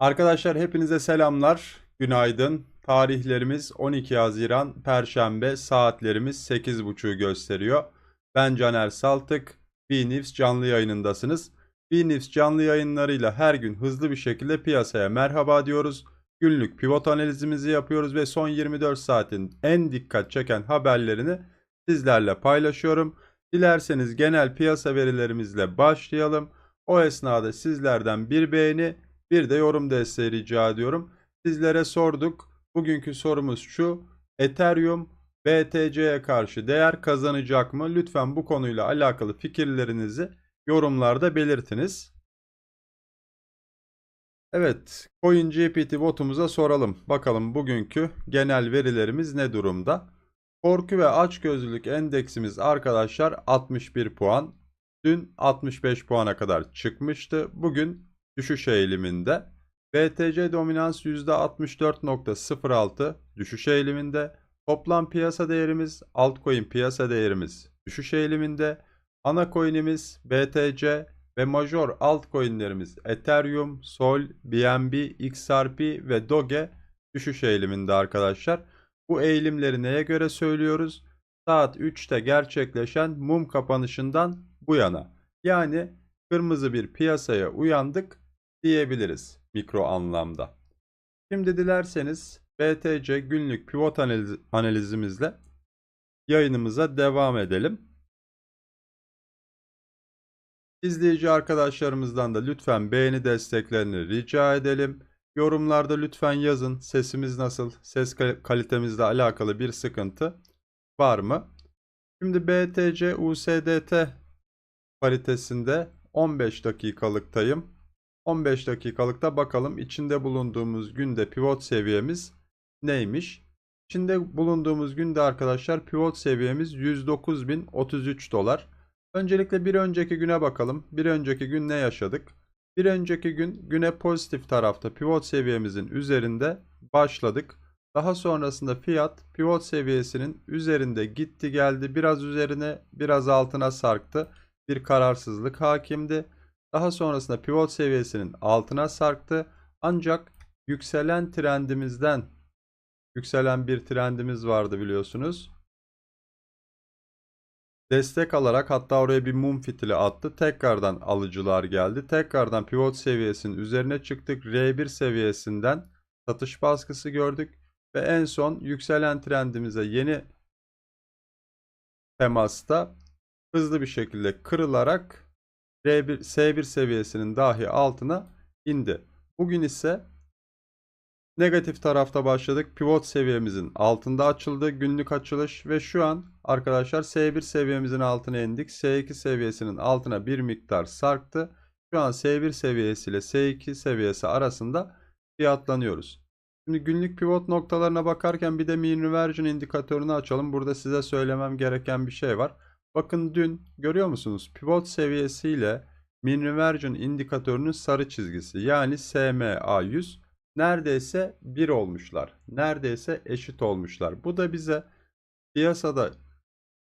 Arkadaşlar hepinize selamlar. Günaydın. Tarihlerimiz 12 Haziran Perşembe. Saatlerimiz 8.30'u gösteriyor. Ben Caner Saltık. BNews canlı yayınındasınız. BNews canlı yayınlarıyla her gün hızlı bir şekilde piyasaya merhaba diyoruz. Günlük pivot analizimizi yapıyoruz ve son 24 saatin en dikkat çeken haberlerini sizlerle paylaşıyorum. Dilerseniz genel piyasa verilerimizle başlayalım. O esnada sizlerden bir beğeni, bir de yorum desteği rica ediyorum. Sizlere sorduk. Bugünkü sorumuz şu. Ethereum BTC'ye karşı değer kazanacak mı? Lütfen bu konuyla alakalı fikirlerinizi yorumlarda belirtiniz. Evet, CoinGPT botumuza soralım. Bakalım bugünkü genel verilerimiz ne durumda? Korku ve açgözlülük endeksimiz arkadaşlar 61 puan. Dün 65 puana kadar çıkmıştı. Bugün düşüş eğiliminde. BTC dominans %64.06 düşüş eğiliminde. Toplam piyasa değerimiz, altcoin piyasa değerimiz düşüş eğiliminde. Ana coin'imiz BTC ve major altcoin'lerimiz Ethereum, Sol, BNB, XRP ve Doge düşüş eğiliminde arkadaşlar. Bu eğilimleri neye göre söylüyoruz? Saat 3'te gerçekleşen mum kapanışından bu yana. Yani kırmızı bir piyasaya uyandık diyebiliriz mikro anlamda. Şimdi dilerseniz BTC günlük pivot analiz analizimizle yayınımıza devam edelim. İzleyici arkadaşlarımızdan da lütfen beğeni desteklerini rica edelim. Yorumlarda lütfen yazın sesimiz nasıl, ses kalitemizle alakalı bir sıkıntı var mı? Şimdi BTC USDT paritesinde 15 dakikalıktayım. 15 dakikalıkta bakalım içinde bulunduğumuz günde pivot seviyemiz neymiş? İçinde bulunduğumuz günde arkadaşlar pivot seviyemiz 109.033 dolar. Öncelikle bir önceki güne bakalım. Bir önceki gün ne yaşadık? Bir önceki gün güne pozitif tarafta pivot seviyemizin üzerinde başladık. Daha sonrasında fiyat pivot seviyesinin üzerinde gitti geldi. Biraz üzerine biraz altına sarktı. Bir kararsızlık hakimdi. Daha sonrasında pivot seviyesinin altına sarktı. Ancak yükselen trendimizden yükselen bir trendimiz vardı biliyorsunuz. Destek alarak hatta oraya bir mum fitili attı. Tekrardan alıcılar geldi. Tekrardan pivot seviyesinin üzerine çıktık. R1 seviyesinden satış baskısı gördük. Ve en son yükselen trendimize yeni temasta hızlı bir şekilde kırılarak R1, S1 seviyesinin dahi altına indi. Bugün ise negatif tarafta başladık. Pivot seviyemizin altında açıldı günlük açılış ve şu an arkadaşlar S1 seviyemizin altına indik. S2 seviyesinin altına bir miktar sarktı. Şu an S1 seviyesi ile S2 seviyesi arasında fiyatlanıyoruz. Şimdi günlük pivot noktalarına bakarken bir de mean reversion indikatörünü açalım. Burada size söylemem gereken bir şey var. Bakın dün görüyor musunuz? Pivot seviyesiyle mean reversion indikatörünün sarı çizgisi yani SMA 100 neredeyse 1 olmuşlar. Neredeyse eşit olmuşlar. Bu da bize piyasada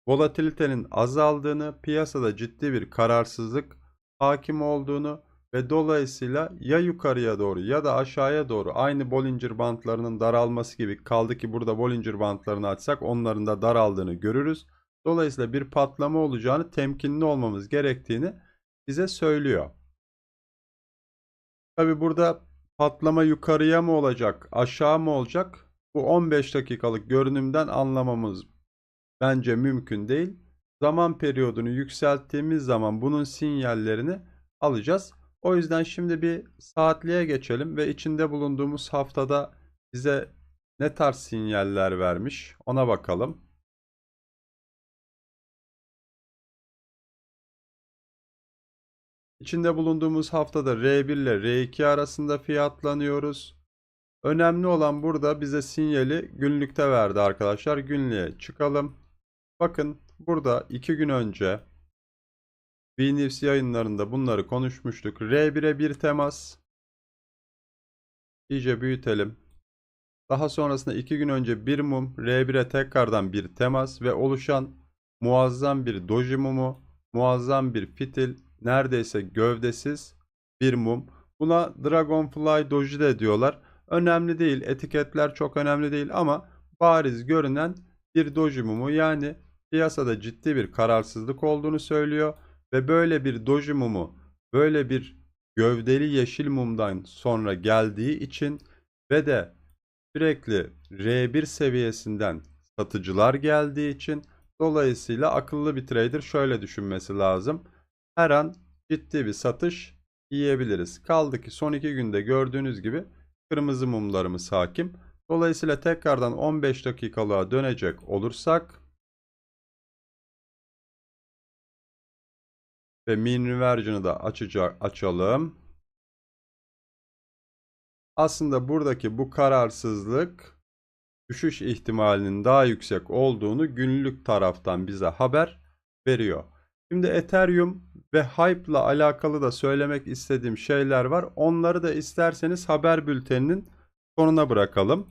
volatilitenin azaldığını, piyasada ciddi bir kararsızlık hakim olduğunu ve dolayısıyla ya yukarıya doğru ya da aşağıya doğru aynı Bollinger bantlarının daralması gibi kaldı ki burada Bollinger bantlarını açsak onların da daraldığını görürüz. Dolayısıyla bir patlama olacağını temkinli olmamız gerektiğini bize söylüyor. Tabi burada patlama yukarıya mı olacak aşağı mı olacak bu 15 dakikalık görünümden anlamamız bence mümkün değil. Zaman periyodunu yükselttiğimiz zaman bunun sinyallerini alacağız. O yüzden şimdi bir saatliğe geçelim ve içinde bulunduğumuz haftada bize ne tarz sinyaller vermiş ona bakalım. İçinde bulunduğumuz haftada R1 ile R2 arasında fiyatlanıyoruz. Önemli olan burada bize sinyali günlükte verdi arkadaşlar. Günlüğe çıkalım. Bakın burada 2 gün önce BNews yayınlarında bunları konuşmuştuk. R1'e bir temas. İyice büyütelim. Daha sonrasında 2 gün önce bir mum R1'e tekrardan bir temas ve oluşan muazzam bir doji mumu, muazzam bir fitil, neredeyse gövdesiz bir mum. Buna Dragonfly Doji de diyorlar. Önemli değil. Etiketler çok önemli değil ama bariz görünen bir doji mumu yani piyasada ciddi bir kararsızlık olduğunu söylüyor ve böyle bir doji mumu böyle bir gövdeli yeşil mumdan sonra geldiği için ve de sürekli R1 seviyesinden satıcılar geldiği için dolayısıyla akıllı bir trader şöyle düşünmesi lazım. Her an ciddi bir satış yiyebiliriz. Kaldı ki son iki günde gördüğünüz gibi kırmızı mumlarımız hakim. Dolayısıyla tekrardan 15 dakikalığa dönecek olursak ve mean reversion'ı da açacak, açalım. Aslında buradaki bu kararsızlık düşüş ihtimalinin daha yüksek olduğunu günlük taraftan bize haber veriyor. Şimdi Ethereum ve Hype ile alakalı da söylemek istediğim şeyler var. Onları da isterseniz haber bülteninin sonuna bırakalım.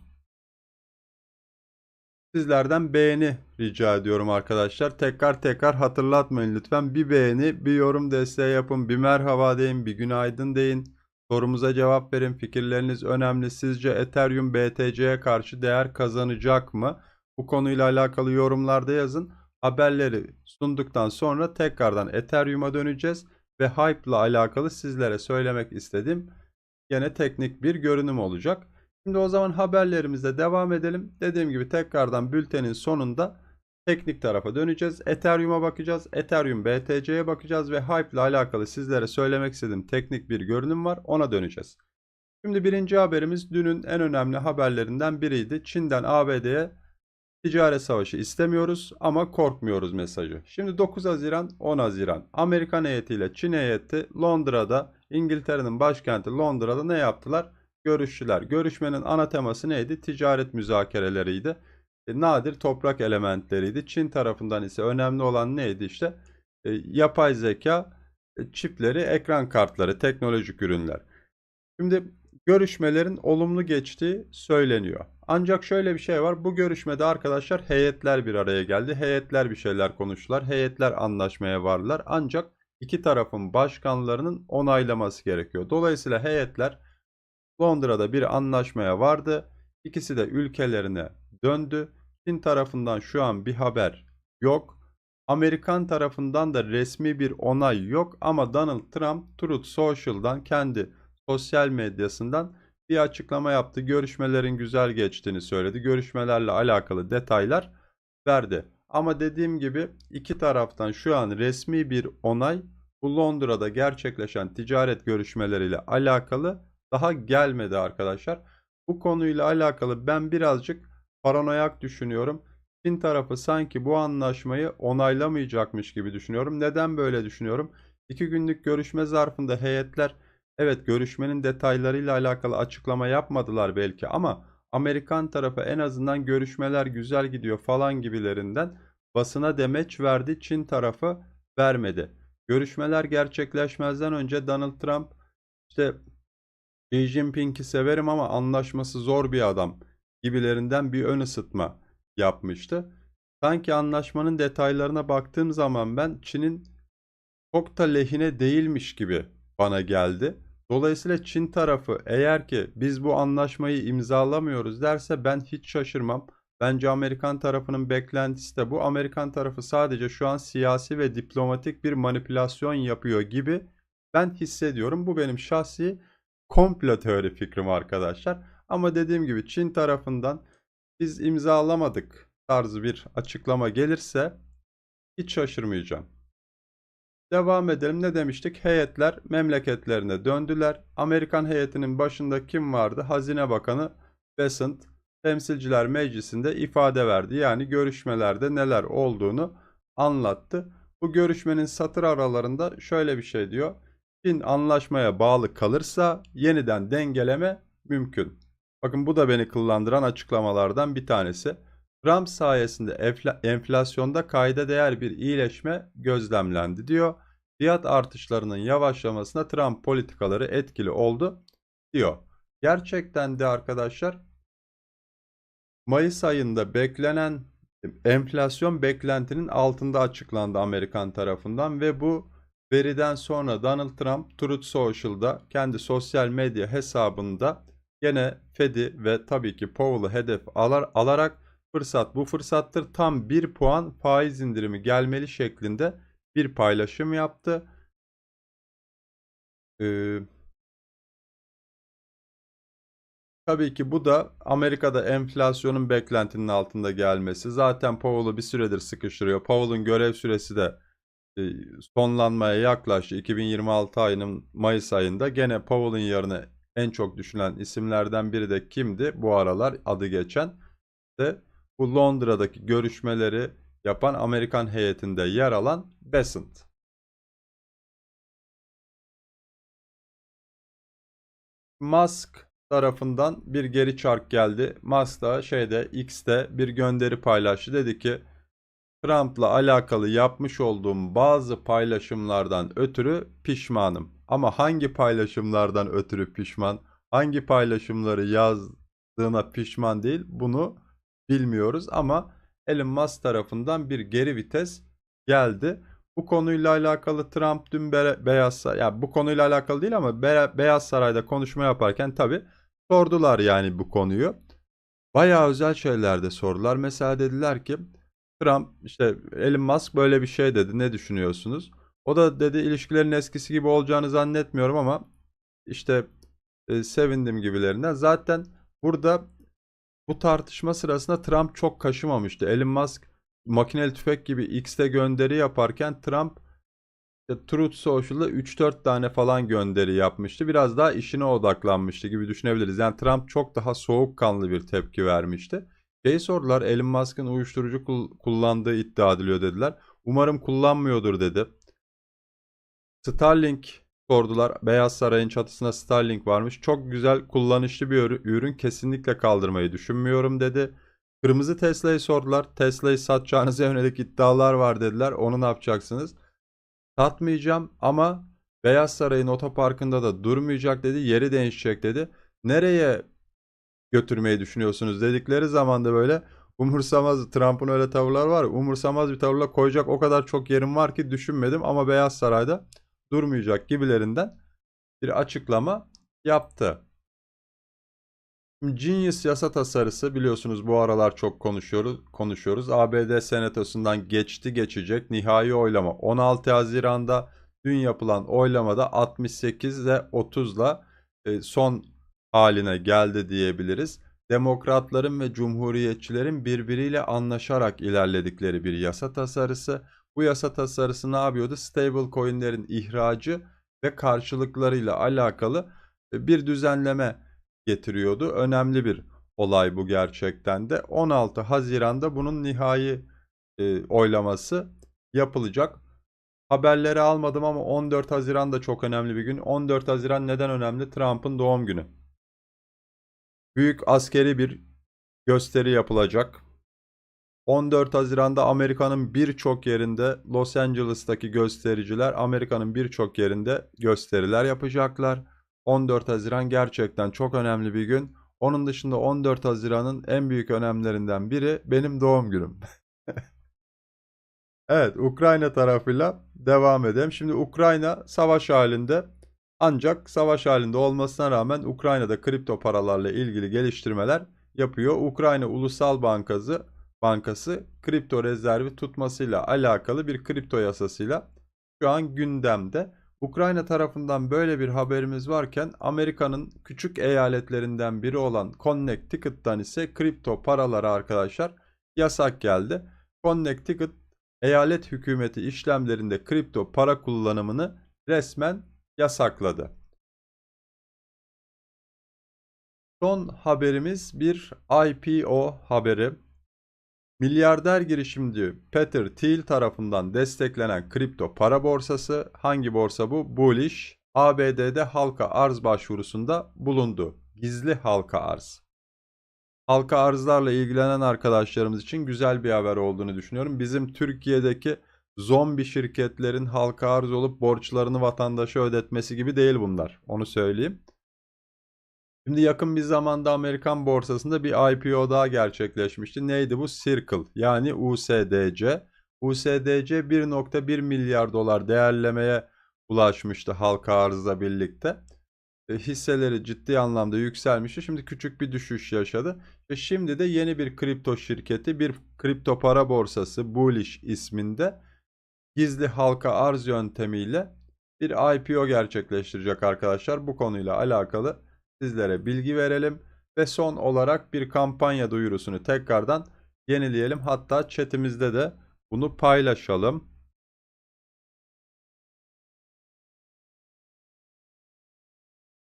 Sizlerden beğeni rica ediyorum arkadaşlar. Tekrar tekrar hatırlatmayın lütfen. Bir beğeni, bir yorum desteği yapın, bir merhaba deyin, bir günaydın deyin. Sorumuza cevap verin. Fikirleriniz önemli. Sizce Ethereum BTC'ye karşı değer kazanacak mı? Bu konuyla alakalı yorumlarda yazın. Haberleri sunduktan sonra tekrardan Ethereum'a döneceğiz ve Hype ile alakalı sizlere söylemek istediğim yine teknik bir görünüm olacak. Şimdi o zaman haberlerimize devam edelim. Dediğim gibi tekrardan bültenin sonunda teknik tarafa döneceğiz. Ethereum'a bakacağız. Ethereum BTC'ye bakacağız ve Hype ile alakalı sizlere söylemek istediğim teknik bir görünüm var. Ona döneceğiz. Şimdi birinci haberimiz dünün en önemli haberlerinden biriydi. Çin'den ABD'ye ticaret savaşı istemiyoruz ama korkmuyoruz mesajı. Şimdi 9 Haziran 10 Haziran Amerikan heyetiyle Çin heyeti Londra'da İngiltere'nin başkenti Londra'da ne yaptılar? Görüştüler. Görüşmenin ana teması neydi? Ticaret müzakereleriydi. E, nadir toprak elementleriydi. Çin tarafından ise önemli olan neydi işte? E, yapay zeka e, çipleri, ekran kartları, teknolojik ürünler. Şimdi görüşmelerin olumlu geçtiği söyleniyor. Ancak şöyle bir şey var. Bu görüşmede arkadaşlar heyetler bir araya geldi. Heyetler bir şeyler konuştular. Heyetler anlaşmaya vardılar. Ancak iki tarafın başkanlarının onaylaması gerekiyor. Dolayısıyla heyetler Londra'da bir anlaşmaya vardı. İkisi de ülkelerine döndü. Çin tarafından şu an bir haber yok. Amerikan tarafından da resmi bir onay yok ama Donald Trump Truth Social'dan kendi sosyal medyasından bir açıklama yaptı. Görüşmelerin güzel geçtiğini söyledi. Görüşmelerle alakalı detaylar verdi. Ama dediğim gibi iki taraftan şu an resmi bir onay bu Londra'da gerçekleşen ticaret görüşmeleriyle alakalı daha gelmedi arkadaşlar. Bu konuyla alakalı ben birazcık paranoyak düşünüyorum. Çin tarafı sanki bu anlaşmayı onaylamayacakmış gibi düşünüyorum. Neden böyle düşünüyorum? İki günlük görüşme zarfında heyetler evet görüşmenin detaylarıyla alakalı açıklama yapmadılar belki ama Amerikan tarafı en azından görüşmeler güzel gidiyor falan gibilerinden basına demeç verdi. Çin tarafı vermedi. Görüşmeler gerçekleşmezden önce Donald Trump işte Xi Jinping'i severim ama anlaşması zor bir adam gibilerinden bir ön ısıtma yapmıştı. Sanki anlaşmanın detaylarına baktığım zaman ben Çin'in çok da lehine değilmiş gibi bana geldi. Dolayısıyla Çin tarafı eğer ki biz bu anlaşmayı imzalamıyoruz derse ben hiç şaşırmam. Bence Amerikan tarafının beklentisi de bu. Amerikan tarafı sadece şu an siyasi ve diplomatik bir manipülasyon yapıyor gibi ben hissediyorum. Bu benim şahsi komplo teori fikrim arkadaşlar. Ama dediğim gibi Çin tarafından biz imzalamadık tarzı bir açıklama gelirse hiç şaşırmayacağım. Devam edelim. Ne demiştik? Heyetler memleketlerine döndüler. Amerikan heyetinin başında kim vardı? Hazine Bakanı Bessent Temsilciler Meclisi'nde ifade verdi. Yani görüşmelerde neler olduğunu anlattı. Bu görüşmenin satır aralarında şöyle bir şey diyor. Çin anlaşmaya bağlı kalırsa yeniden dengeleme mümkün. Bakın bu da beni kıllandıran açıklamalardan bir tanesi. Trump sayesinde enflasyonda kayda değer bir iyileşme gözlemlendi diyor. Fiyat artışlarının yavaşlamasına Trump politikaları etkili oldu diyor. Gerçekten de arkadaşlar Mayıs ayında beklenen enflasyon beklentinin altında açıklandı Amerikan tarafından ve bu veriden sonra Donald Trump Truth Social'da kendi sosyal medya hesabında gene Fed'i ve tabii ki Powell'ı hedef alar, alarak fırsat bu fırsattır tam 1 puan faiz indirimi gelmeli şeklinde bir paylaşım yaptı. Ee, tabii ki bu da Amerika'da enflasyonun beklentinin altında gelmesi. Zaten Powell'ı bir süredir sıkıştırıyor. Powell'ın görev süresi de e, sonlanmaya yaklaştı. 2026 ayının Mayıs ayında gene Powell'ın yerine en çok düşünülen isimlerden biri de kimdi? Bu aralar adı geçen de bu Londra'daki görüşmeleri yapan Amerikan heyetinde yer alan Bessent. Musk tarafından bir geri çark geldi. Musk da şeyde X'te bir gönderi paylaştı. Dedi ki Trump'la alakalı yapmış olduğum bazı paylaşımlardan ötürü pişmanım. Ama hangi paylaşımlardan ötürü pişman, hangi paylaşımları yazdığına pişman değil bunu bilmiyoruz ama Elon Musk tarafından bir geri vites geldi. Bu konuyla alakalı Trump dün Be Beyaz Saray, ya bu konuyla alakalı değil ama Be Beyaz Saray'da konuşma yaparken tabi sordular yani bu konuyu. Bayağı özel şeyler de sordular. Mesela dediler ki Trump işte Elon Musk böyle bir şey dedi. Ne düşünüyorsunuz? O da dedi ilişkilerin eskisi gibi olacağını zannetmiyorum ama işte e, sevindim gibilerinden. Zaten burada bu tartışma sırasında Trump çok kaşımamıştı. Elon Musk makineli tüfek gibi X'te gönderi yaparken Trump Truth Social'da 3-4 tane falan gönderi yapmıştı. Biraz daha işine odaklanmıştı gibi düşünebiliriz. Yani Trump çok daha soğukkanlı bir tepki vermişti. Şey sordular Elon Musk'ın uyuşturucu kullandığı iddia ediliyor dediler. Umarım kullanmıyordur dedi. Starlink sordular. Beyaz Saray'ın çatısına Starlink varmış. Çok güzel kullanışlı bir ürün. Kesinlikle kaldırmayı düşünmüyorum dedi. Kırmızı Tesla'yı sordular. Tesla'yı satacağınıza yönelik iddialar var dediler. Onu ne yapacaksınız? Satmayacağım ama Beyaz Saray'ın otoparkında da durmayacak dedi. Yeri değişecek dedi. Nereye götürmeyi düşünüyorsunuz dedikleri zaman da böyle umursamaz Trump'ın öyle tavırlar var. Umursamaz bir tavırla koyacak o kadar çok yerim var ki düşünmedim ama Beyaz Saray'da durmayacak gibilerinden bir açıklama yaptı. Genius yasa tasarısı biliyorsunuz bu aralar çok konuşuyoruz. konuşuyoruz. ABD Senatosu'ndan geçti geçecek nihai oylama 16 Haziran'da dün yapılan oylamada 68 ile 30 ile son haline geldi diyebiliriz. Demokratların ve cumhuriyetçilerin birbiriyle anlaşarak ilerledikleri bir yasa tasarısı. Bu yasa tasarısı ne yapıyordu? Stable coinlerin ihracı ve karşılıklarıyla alakalı e, bir düzenleme getiriyordu. Önemli bir olay bu gerçekten de. 16 Haziran'da bunun nihai e, oylaması yapılacak. Haberleri almadım ama 14 Haziran da çok önemli bir gün. 14 Haziran neden önemli? Trump'ın doğum günü. Büyük askeri bir gösteri yapılacak. 14 Haziran'da Amerika'nın birçok yerinde Los Angeles'taki göstericiler Amerika'nın birçok yerinde gösteriler yapacaklar. 14 Haziran gerçekten çok önemli bir gün. Onun dışında 14 Haziran'ın en büyük önemlerinden biri benim doğum günüm. evet, Ukrayna tarafıyla devam edelim. Şimdi Ukrayna savaş halinde ancak savaş halinde olmasına rağmen Ukrayna'da kripto paralarla ilgili geliştirmeler yapıyor. Ukrayna Ulusal Bankası Bankası kripto rezervi tutmasıyla alakalı bir kripto yasasıyla şu an gündemde. Ukrayna tarafından böyle bir haberimiz varken Amerika'nın küçük eyaletlerinden biri olan Connecticut'tan ise kripto paralara arkadaşlar yasak geldi. Connecticut eyalet hükümeti işlemlerinde kripto para kullanımını resmen yasakladı. Son haberimiz bir IPO haberi. Milyarder girişimci Peter Thiel tarafından desteklenen kripto para borsası hangi borsa bu? Bullish ABD'de halka arz başvurusunda bulundu. Gizli halka arz. Halka arzlarla ilgilenen arkadaşlarımız için güzel bir haber olduğunu düşünüyorum. Bizim Türkiye'deki zombi şirketlerin halka arz olup borçlarını vatandaşa ödetmesi gibi değil bunlar. Onu söyleyeyim. Şimdi yakın bir zamanda Amerikan borsasında bir IPO daha gerçekleşmişti. Neydi bu? Circle yani USDC. USDC 1.1 milyar dolar değerlemeye ulaşmıştı halka arzla birlikte. E, hisseleri ciddi anlamda yükselmişti. Şimdi küçük bir düşüş yaşadı. Ve şimdi de yeni bir kripto şirketi, bir kripto para borsası Bullish isminde gizli halka arz yöntemiyle bir IPO gerçekleştirecek arkadaşlar. Bu konuyla alakalı sizlere bilgi verelim ve son olarak bir kampanya duyurusunu tekrardan yenileyelim. Hatta chatimizde de bunu paylaşalım.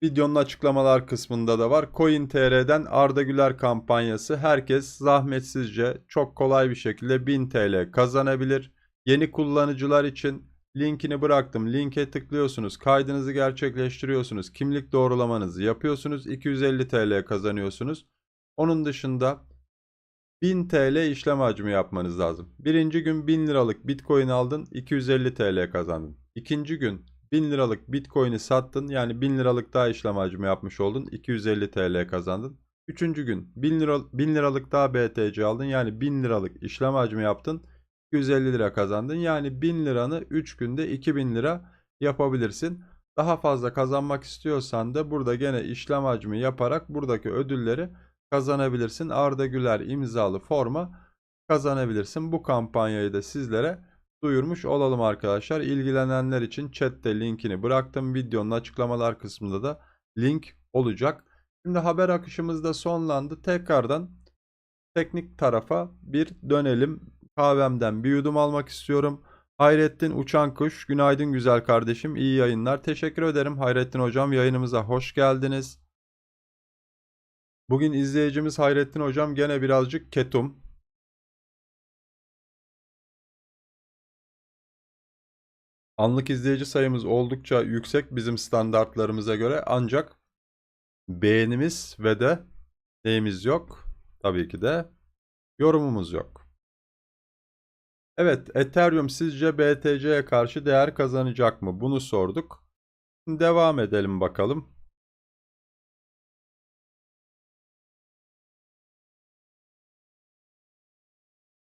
Videonun açıklamalar kısmında da var. CoinTR'den Arda Güler kampanyası. Herkes zahmetsizce çok kolay bir şekilde 1000 TL kazanabilir. Yeni kullanıcılar için linkini bıraktım. Linke tıklıyorsunuz. Kaydınızı gerçekleştiriyorsunuz. Kimlik doğrulamanızı yapıyorsunuz. 250 TL kazanıyorsunuz. Onun dışında 1000 TL işlem hacmi yapmanız lazım. Birinci gün 1000 liralık Bitcoin aldın, 250 TL kazandın. İkinci gün 1000 liralık Bitcoin'i sattın, yani 1000 liralık daha işlem hacmi yapmış oldun, 250 TL kazandın. Üçüncü gün 1000, lira, 1000 liralık daha BTC aldın, yani 1000 liralık işlem hacmi yaptın, 250 lira kazandın. Yani 1000 liranı 3 günde 2000 lira yapabilirsin. Daha fazla kazanmak istiyorsan da burada gene işlem hacmi yaparak buradaki ödülleri kazanabilirsin. Arda Güler imzalı forma kazanabilirsin. Bu kampanyayı da sizlere duyurmuş olalım arkadaşlar. İlgilenenler için chatte linkini bıraktım. Videonun açıklamalar kısmında da link olacak. Şimdi haber akışımız da sonlandı. Tekrardan teknik tarafa bir dönelim. Kahvemden bir yudum almak istiyorum. Hayrettin Uçan Kuş, günaydın güzel kardeşim, iyi yayınlar. Teşekkür ederim Hayrettin hocam, yayınımıza hoş geldiniz. Bugün izleyicimiz Hayrettin hocam gene birazcık ketum. Anlık izleyici sayımız oldukça yüksek bizim standartlarımıza göre ancak beğenimiz ve de neyimiz yok? Tabii ki de yorumumuz yok. Evet, Ethereum sizce BTC'ye karşı değer kazanacak mı? Bunu sorduk. Devam edelim bakalım.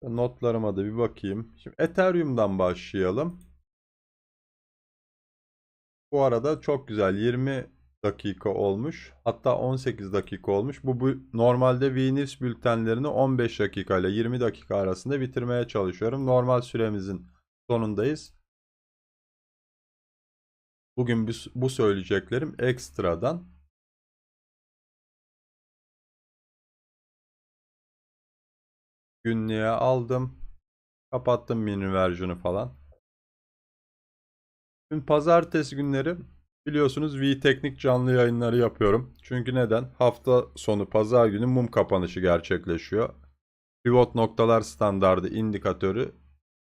Notlarıma da bir bakayım. Şimdi Ethereum'dan başlayalım. Bu arada çok güzel 20 dakika olmuş. Hatta 18 dakika olmuş. Bu, bu normalde VNews bültenlerini 15 dakika ile 20 dakika arasında bitirmeye çalışıyorum. Normal süremizin sonundayız. Bugün bu, söyleyeceklerim ekstradan. Günlüğe aldım. Kapattım mini versiyonu falan. Dün pazartesi günleri biliyorsunuz V Teknik canlı yayınları yapıyorum. Çünkü neden? Hafta sonu pazar günü mum kapanışı gerçekleşiyor. Pivot noktalar standardı indikatörü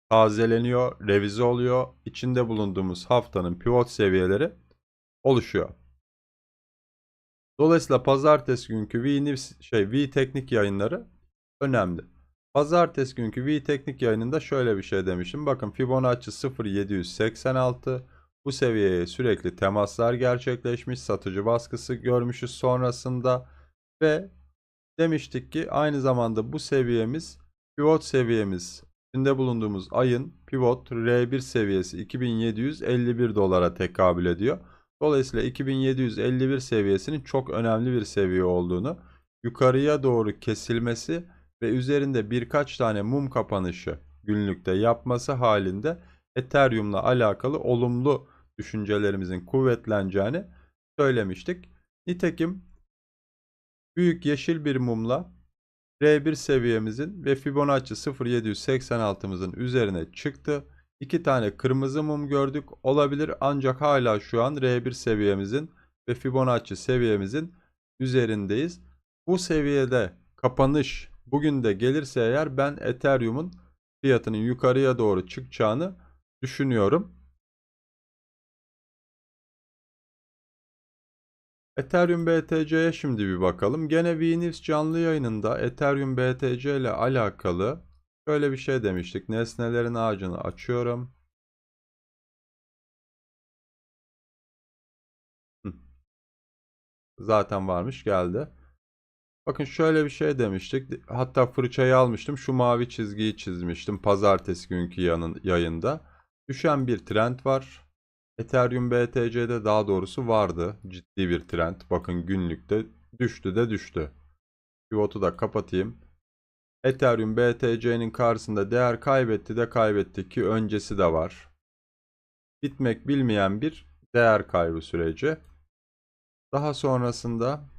tazeleniyor, revize oluyor. İçinde bulunduğumuz haftanın pivot seviyeleri oluşuyor. Dolayısıyla pazartesi günkü V, şey, v Teknik yayınları önemli. Pazartesi günkü V Teknik yayınında şöyle bir şey demişim. Bakın Fibonacci 0.786 bu seviyeye sürekli temaslar gerçekleşmiş. Satıcı baskısı görmüşüz sonrasında. Ve demiştik ki aynı zamanda bu seviyemiz pivot seviyemiz içinde bulunduğumuz ayın pivot R1 seviyesi 2751 dolara tekabül ediyor. Dolayısıyla 2751 seviyesinin çok önemli bir seviye olduğunu, yukarıya doğru kesilmesi ve üzerinde birkaç tane mum kapanışı günlükte yapması halinde Ethereum'la alakalı olumlu düşüncelerimizin kuvvetleneceğini söylemiştik. Nitekim büyük yeşil bir mumla R1 seviyemizin ve Fibonacci 0786'mızın üzerine çıktı. İki tane kırmızı mum gördük. Olabilir ancak hala şu an R1 seviyemizin ve Fibonacci seviyemizin üzerindeyiz. Bu seviyede kapanış bugün de gelirse eğer ben Ethereum'un fiyatının yukarıya doğru çıkacağını düşünüyorum. Ethereum BTC'ye şimdi bir bakalım. Gene VNews canlı yayınında Ethereum BTC ile alakalı şöyle bir şey demiştik. Nesnelerin ağacını açıyorum. Zaten varmış geldi. Bakın şöyle bir şey demiştik. Hatta fırçayı almıştım. Şu mavi çizgiyi çizmiştim. Pazartesi günkü yanın, yayında. Düşen bir trend var. Ethereum BTC'de daha doğrusu vardı. Ciddi bir trend. Bakın günlükte düştü de düştü. Pivot'u da kapatayım. Ethereum BTC'nin karşısında değer kaybetti de kaybetti ki öncesi de var. Bitmek bilmeyen bir değer kaybı süreci. Daha sonrasında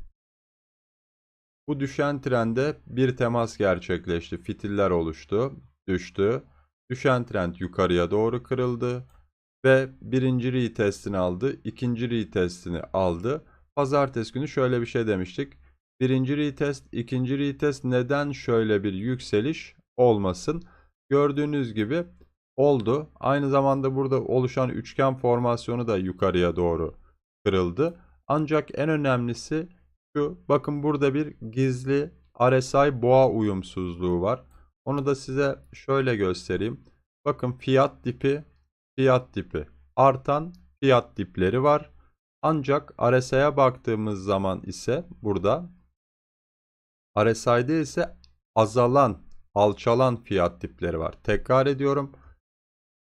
bu düşen trende bir temas gerçekleşti. Fitiller oluştu, düştü. Düşen trend yukarıya doğru kırıldı ve birinci retestini aldı, ikinci retestini aldı. Pazartesi günü şöyle bir şey demiştik. Birinci retest, ikinci retest neden şöyle bir yükseliş olmasın? Gördüğünüz gibi oldu. Aynı zamanda burada oluşan üçgen formasyonu da yukarıya doğru kırıldı. Ancak en önemlisi şu. Bakın burada bir gizli RSI boğa uyumsuzluğu var. Onu da size şöyle göstereyim. Bakın fiyat dipi, fiyat dipi. Artan fiyat dipleri var. Ancak RSI'ye baktığımız zaman ise burada RSI'de ise azalan, alçalan fiyat dipleri var. Tekrar ediyorum.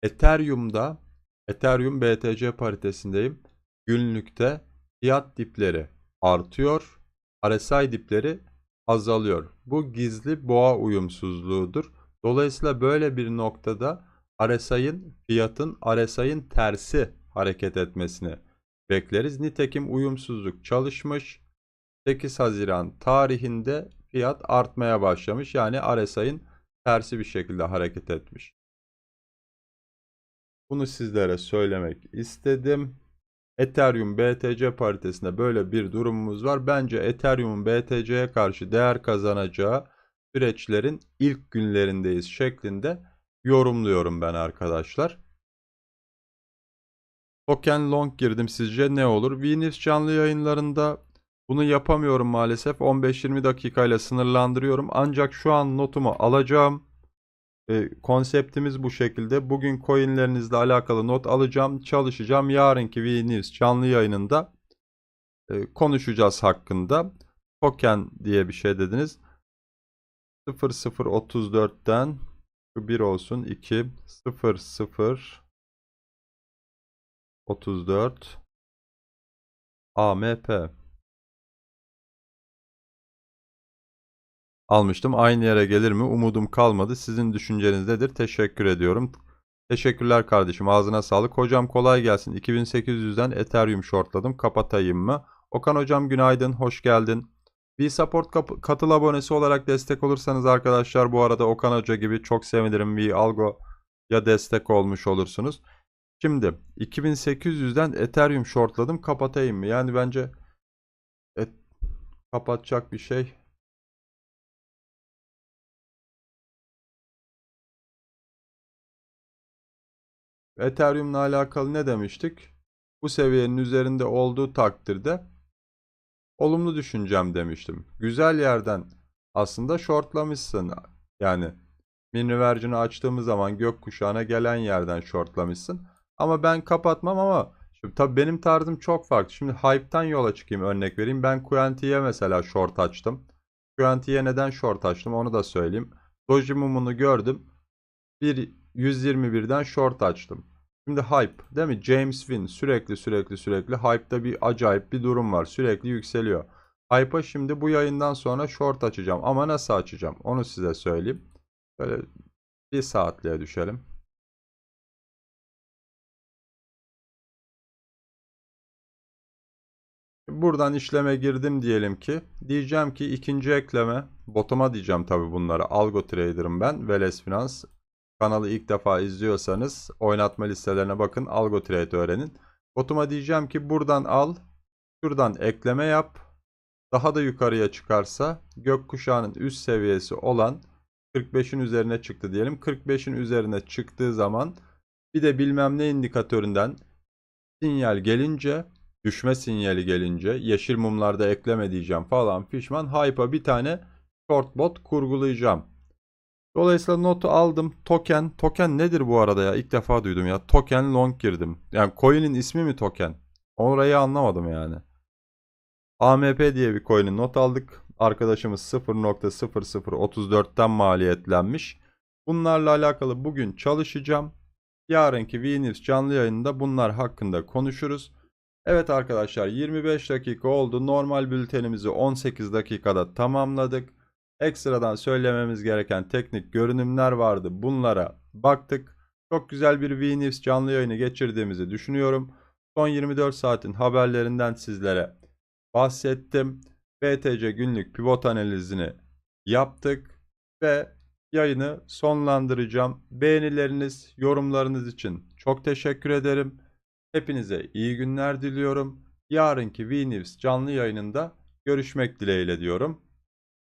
Ethereum'da Ethereum BTC paritesindeyim. Günlükte fiyat dipleri artıyor. RSI dipleri azalıyor. Bu gizli boğa uyumsuzluğudur. Dolayısıyla böyle bir noktada RSI'ın fiyatın RSI'ın tersi hareket etmesini bekleriz. Nitekim uyumsuzluk çalışmış. 8 Haziran tarihinde fiyat artmaya başlamış. Yani RSI'ın tersi bir şekilde hareket etmiş. Bunu sizlere söylemek istedim. Ethereum BTC paritesinde böyle bir durumumuz var. Bence Ethereum'un BTC'ye karşı değer kazanacağı süreçlerin ilk günlerindeyiz şeklinde yorumluyorum ben arkadaşlar. Token long girdim sizce ne olur? Venus canlı yayınlarında bunu yapamıyorum maalesef. 15-20 dakikayla sınırlandırıyorum. Ancak şu an notumu alacağım. E, konseptimiz bu şekilde. Bugün coinlerinizle alakalı not alacağım, çalışacağım. Yarınki VNews canlı yayınında e, konuşacağız hakkında. Token diye bir şey dediniz. 0034'ten şu 1 olsun 2 00 34 AMP almıştım. Aynı yere gelir mi? Umudum kalmadı. Sizin düşünceniz nedir? Teşekkür ediyorum. Teşekkürler kardeşim. Ağzına sağlık. Hocam kolay gelsin. 2800'den Ethereum shortladım. Kapatayım mı? Okan hocam günaydın. Hoş geldin. Bir support katıl abonesi olarak destek olursanız arkadaşlar bu arada Okan Hoca gibi çok sevinirim. Bir algo ya destek olmuş olursunuz. Şimdi 2800'den Ethereum shortladım. Kapatayım mı? Yani bence et, kapatacak bir şey Ethereum'la alakalı ne demiştik? Bu seviyenin üzerinde olduğu takdirde olumlu düşüneceğim demiştim. Güzel yerden aslında shortlamışsın. Yani mini açtığımız zaman gökkuşağına gelen yerden shortlamışsın. Ama ben kapatmam ama şimdi tabii benim tarzım çok farklı. Şimdi hype'tan yola çıkayım örnek vereyim. Ben Quanti'ye mesela short açtım. Quanti'ye neden short açtım onu da söyleyeyim. Doji mumunu gördüm. Bir 121'den short açtım. Şimdi hype değil mi? James Win sürekli sürekli sürekli hype'da bir acayip bir durum var. Sürekli yükseliyor. Hype'a şimdi bu yayından sonra short açacağım. Ama nasıl açacağım? Onu size söyleyeyim. Böyle bir saatliğe düşelim. Buradan işleme girdim diyelim ki. Diyeceğim ki ikinci ekleme. Botoma diyeceğim tabi bunları. Algo Trader'ım ben. Veles Finans. Kanalı ilk defa izliyorsanız oynatma listelerine bakın. Algo öğrenin. Botuma diyeceğim ki buradan al. Şuradan ekleme yap. Daha da yukarıya çıkarsa gökkuşağının üst seviyesi olan 45'in üzerine çıktı diyelim. 45'in üzerine çıktığı zaman bir de bilmem ne indikatöründen sinyal gelince düşme sinyali gelince yeşil mumlarda ekleme diyeceğim falan fişman hype'a bir tane short bot kurgulayacağım. Dolayısıyla notu aldım. Token. Token nedir bu arada ya? İlk defa duydum ya. Token long girdim. Yani coin'in ismi mi token? Orayı anlamadım yani. AMP diye bir coin'in not aldık. Arkadaşımız 0.0034'ten maliyetlenmiş. Bunlarla alakalı bugün çalışacağım. yarınki VNews canlı yayınında bunlar hakkında konuşuruz. Evet arkadaşlar 25 dakika oldu. Normal bültenimizi 18 dakikada tamamladık. Ekstradan söylememiz gereken teknik görünümler vardı. Bunlara baktık. Çok güzel bir VNews canlı yayını geçirdiğimizi düşünüyorum. Son 24 saatin haberlerinden sizlere bahsettim. BTC günlük pivot analizini yaptık ve yayını sonlandıracağım. Beğenileriniz, yorumlarınız için çok teşekkür ederim. Hepinize iyi günler diliyorum. Yarınki VNews canlı yayınında görüşmek dileğiyle diyorum.